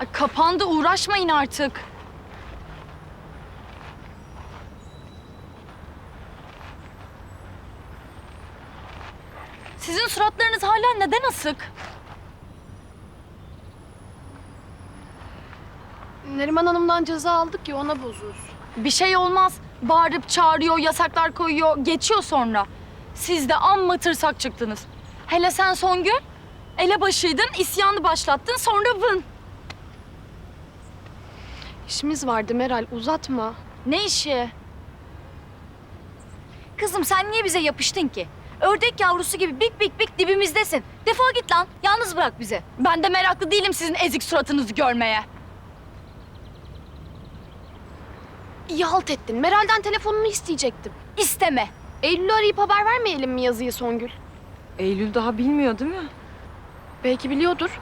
Ay, kapandı uğraşmayın artık. Sizin suratlarınız hala neden asık? Neriman Hanım'dan ceza aldık ya ona bozuyoruz. Bir şey olmaz. Bağırıp çağırıyor, yasaklar koyuyor, geçiyor sonra. Siz de amma tırsak çıktınız. Hele sen Songül, elebaşıydın, isyanı başlattın, sonra vın. İşimiz vardı Meral uzatma. Ne işi? Kızım sen niye bize yapıştın ki? Ördek yavrusu gibi bik bik bik dibimizdesin. Defol git lan. Yalnız bırak bizi. Ben de meraklı değilim sizin ezik suratınızı görmeye. İyi halt ettin. Meral'den telefonunu isteyecektim. İsteme. Eylül'ü arayıp haber vermeyelim mi yazıyı Songül? Eylül daha bilmiyor değil mi? Belki biliyordur.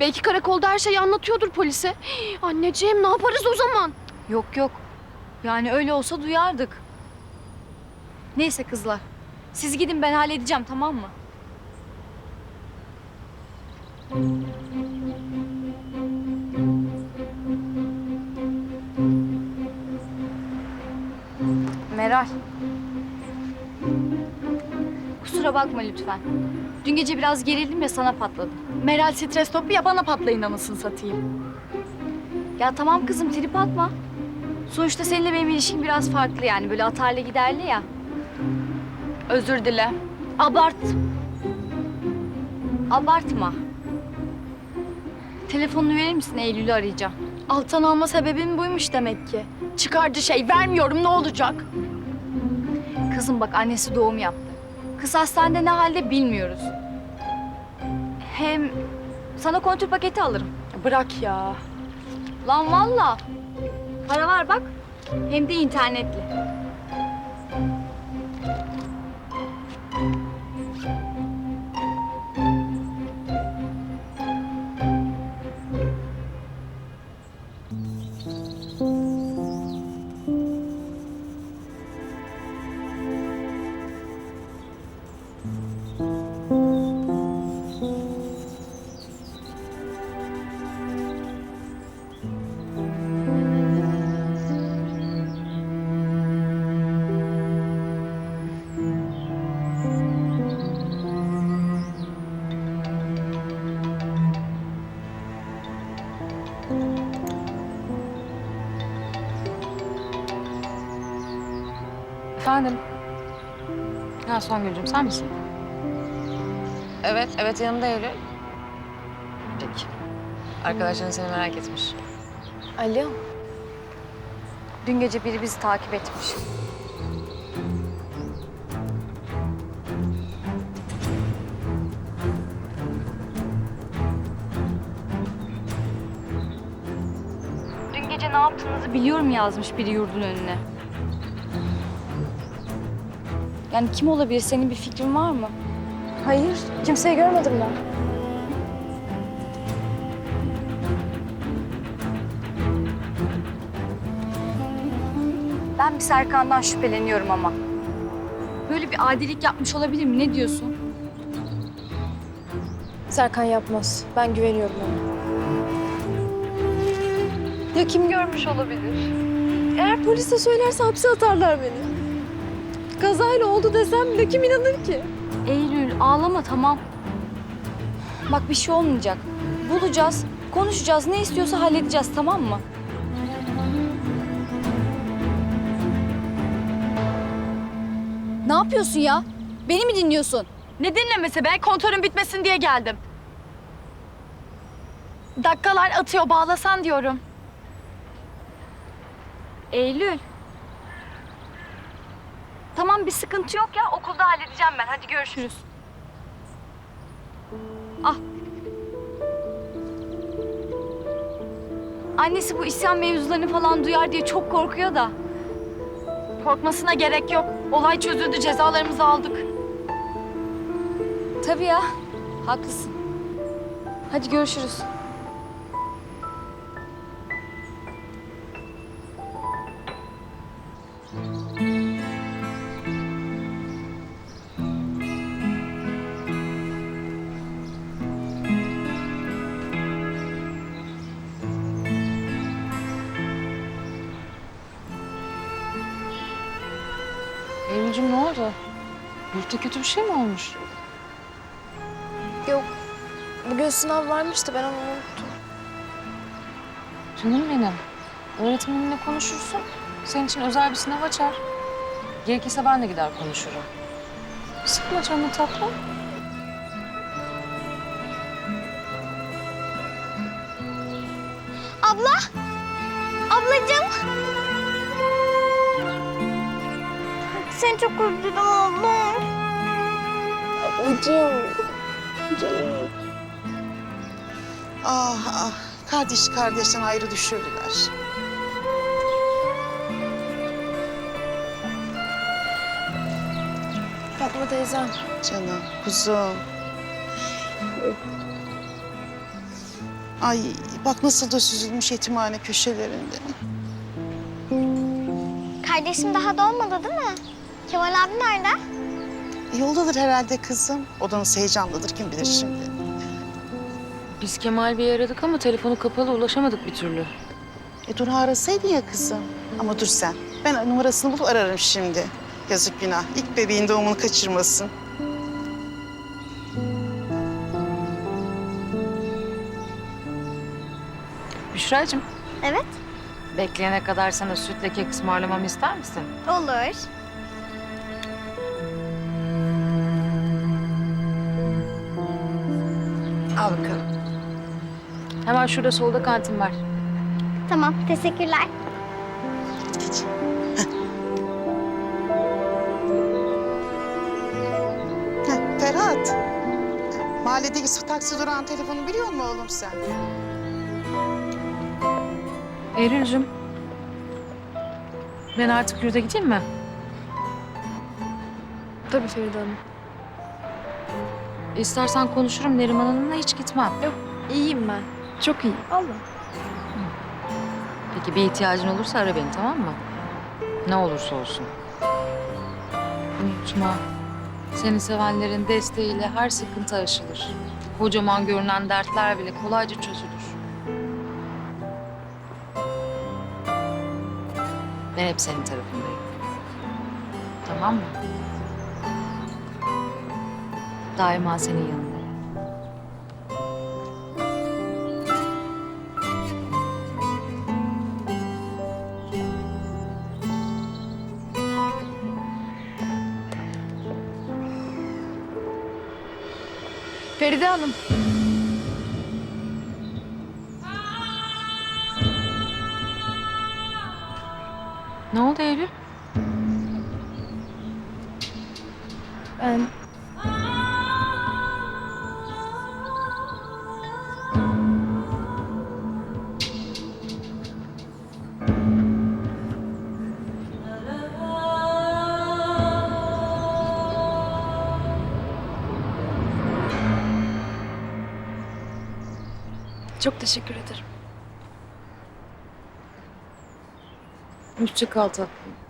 Belki karakolda her şeyi anlatıyordur polise. Anneciğim ne yaparız o zaman? Yok yok. Yani öyle olsa duyardık. Neyse kızlar. Siz gidin ben halledeceğim tamam mı? Meral. Kusura bakma lütfen. Dün gece biraz gerildim ya sana patladım. Meral stres topu ya bana patlayın anasını satayım. Ya tamam kızım trip atma. Sonuçta seninle benim ilişkim biraz farklı yani böyle atarlı giderli ya. Özür dile. Abart. Abartma. Telefonunu verir misin Eylül'ü arayacağım. Alttan alma sebebim buymuş demek ki. Çıkarcı şey vermiyorum ne olacak? Kızım bak annesi doğum yaptı. Kız hastanede ne halde bilmiyoruz. Hem sana kontür paketi alırım. Bırak ya. Lan valla. Para var bak. Hem de internetli. Efendim? Ha Songül'cüm sen misin? Evet, evet yanımda Eylül. Peki. Arkadaşların seni merak etmiş. Alo. Dün gece biri bizi takip etmiş. Dün gece ne yaptığınızı biliyorum yazmış biri yurdun önüne. Yani kim olabilir? Senin bir fikrin var mı? Hayır kimseyi görmedim ben. Ben bir Serkan'dan şüpheleniyorum ama. Böyle bir adilik yapmış olabilir mi? Ne diyorsun? Serkan yapmaz. Ben güveniyorum ona. Ya kim görmüş olabilir? Eğer polise söylerse hapse atarlar beni. Kazayla oldu desem bile kim inanır ki? Eylül ağlama tamam. Bak bir şey olmayacak. Bulacağız, konuşacağız. Ne istiyorsa halledeceğiz tamam mı? Ne yapıyorsun ya? Beni mi dinliyorsun? Ne dinlemesi be? Kontörün bitmesin diye geldim. Dakikalar atıyor bağlasan diyorum. Eylül. Tamam bir sıkıntı yok ya. Okulda halledeceğim ben. Hadi görüşürüz. Ah. Annesi bu isyan mevzularını falan duyar diye çok korkuyor da. Korkmasına gerek yok. Olay çözüldü cezalarımızı aldık. Tabii ya. Haklısın. Hadi görüşürüz. Eylül'cüm ne oldu? Yurtta kötü bir şey mi olmuş? Yok. Bugün sınav varmış da ben onu unuttum. Canım benim. Öğretmeninle konuşursun. Senin için özel bir sınav açar. Gerekirse ben de gider konuşurum. Sıkma canını tatlım. Abla! Ablacığım! Seni çok özledim ablam. Ablacığım. Canım. Ah ah. Kardeş kardeşten ayrı düşürdüler. Fatma teyzem. Canım, kuzum. Ay bak nasıl da süzülmüş yetimhane köşelerinde. Kardeşim daha doğmadı değil mi? Kemal abi nerede? Yoldadır herhalde kızım. O da nasıl heyecanlıdır kim bilir şimdi. Biz Kemal Bey'i aradık ama telefonu kapalı ulaşamadık bir türlü. E dur arasaydın ya kızım. Ama dur sen. Ben numarasını bulup ararım şimdi. Yazık günah. İlk bebeğin doğumunu kaçırmasın. Büşra'cığım Evet. bekleyene kadar sana sütle kek ısmarlamamı ister misin? Olur. Al bakalım. Hemen şurada solda kantin var. Tamam. Teşekkürler. Geç. Heh, Ferhat. Mahalledeki su taksi durağın telefonu biliyor musun oğlum sen? Eylül'cüm. Ben artık yurda gideyim mi? Tabii Feride Hanım. İstersen konuşurum Neriman Hanım'la hiç gitmem. İyiyim ben. Çok iyi. Allah. Peki bir ihtiyacın olursa ara beni tamam mı? Ne olursa olsun. Unutma. Seni sevenlerin desteğiyle her sıkıntı aşılır. Kocaman görünen dertler bile kolayca çözülür. Ben hep senin tarafındayım. Tamam mı? Daima senin yanındayım. Feride Hanım. Ne oldu Eylül? Ben Çok teşekkür ederim. Hoşça kal tatlım.